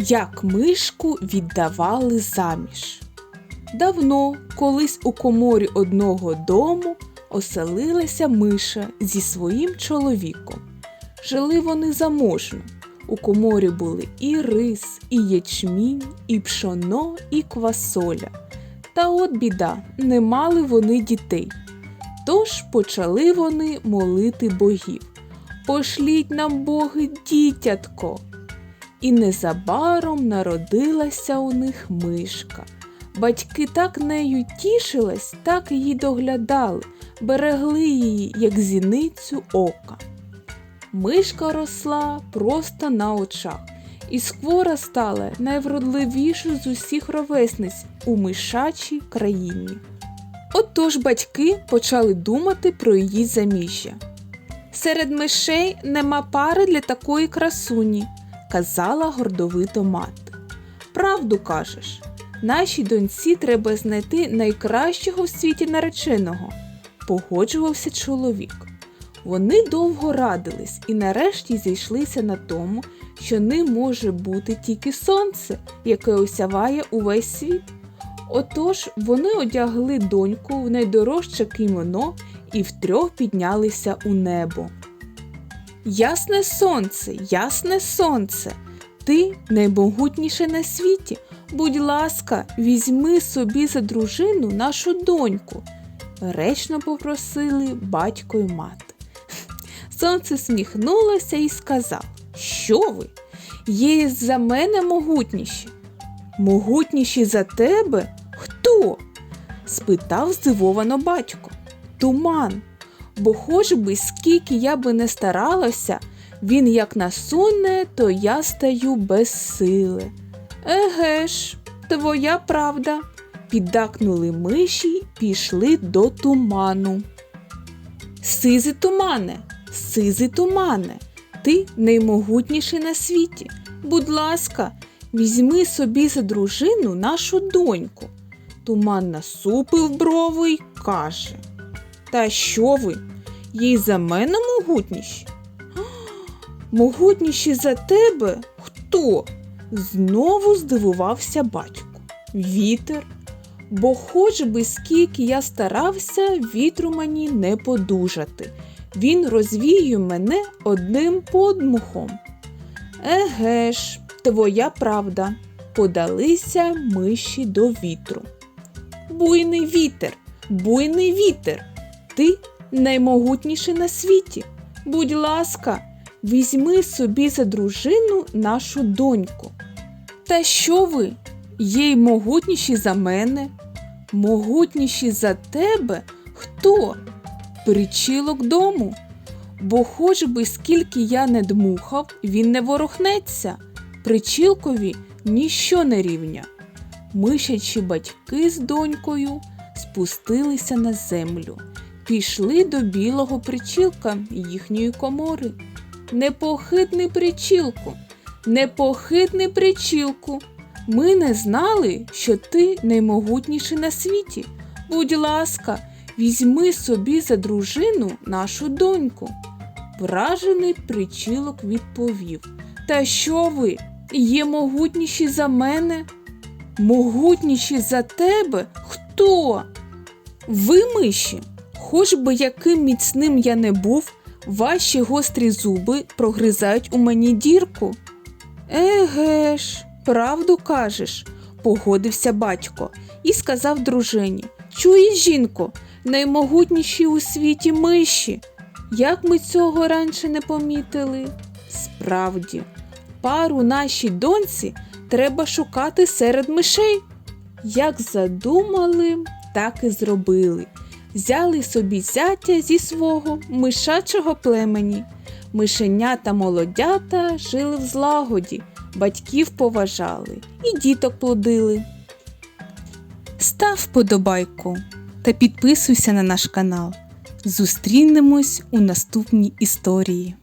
Як мишку віддавали заміж. Давно, колись у коморі одного дому оселилася миша зі своїм чоловіком. Жили вони заможно. У коморі були і рис, і ячмінь, і пшоно, і квасоля. Та от біда, не мали вони дітей. Тож почали вони молити богів. Пошліть нам боги дітятко. І незабаром народилася у них мишка. Батьки так нею тішились, так її доглядали, берегли її, як зіницю ока. Мишка росла просто на очах, і сквора стала найвродливішою з усіх ровесниць у мишачій країні. Отож батьки почали думати про її заміжжя. Серед мишей нема пари для такої красуні, казала гордовито мати. Правду кажеш, нашій доньці треба знайти найкращого в світі нареченого, погоджувався чоловік. Вони довго радились і нарешті зійшлися на тому, що ним може бути тільки сонце, яке осяває увесь світ. Отож вони одягли доньку в найдорожче кімоно і втрьох піднялися у небо. Ясне сонце, ясне сонце, ти наймогутніше на світі. Будь ласка, візьми собі за дружину нашу доньку, речно попросили батько й мати. Сонце сміхнулося і сказав, що ви? Є за мене могутніші. Могутніші за тебе? Хто? спитав здивовано батько. Туман. Бо хоч би скільки я би не старалася, він як насуне, то я стаю без сили. Еге ж, твоя правда. Піддакнули миші, пішли до туману. Сизи тумане, сизи тумане, ти наймогутніший на світі. Будь ласка, візьми собі за дружину нашу доньку. Туман насупив брови й каже. Та що ви? Їй за мене могутніші? Могутніші за тебе? Хто? Знову здивувався батько. Вітер. Бо хоч би скільки я старався, вітру мені не подужати. Він розвіює мене одним подмухом. Еге ж, твоя правда. Подалися миші до вітру. Буйний вітер, буйний вітер, ти наймогутніший на світі. Будь ласка, візьми собі за дружину нашу доньку. Та що ви? Є й могутніші за мене, могутніші за тебе? Хто? Причілок дому. Бо хоч би скільки я не дмухав, він не ворохнеться. Причілкові ніщо не рівня. Мишачі батьки з донькою спустилися на землю, пішли до білого причілка їхньої комори. Непохитний причілку, непохитний причілку. Ми не знали, що ти наймогутніший на світі. Будь ласка, візьми собі за дружину нашу доньку. Вражений причілок відповів. Та що ви? Є могутніші за мене? Могутніші за тебе? Хто? Ви миші, хоч би яким міцним я не був, ваші гострі зуби прогризають у мені дірку. Еге ж, правду кажеш, погодився батько і сказав дружині. Чуєш, жінко, наймогутніші у світі миші. Як ми цього раніше не помітили? Справді, пару нашій доньці треба шукати серед мишей. Як задумали, так і зробили. Взяли собі зятя зі свого мишачого племені. Мишенята молодята жили в злагоді, батьків поважали і діток плодили. Став вподобайку та підписуйся на наш канал. Зустрінемось у наступній історії.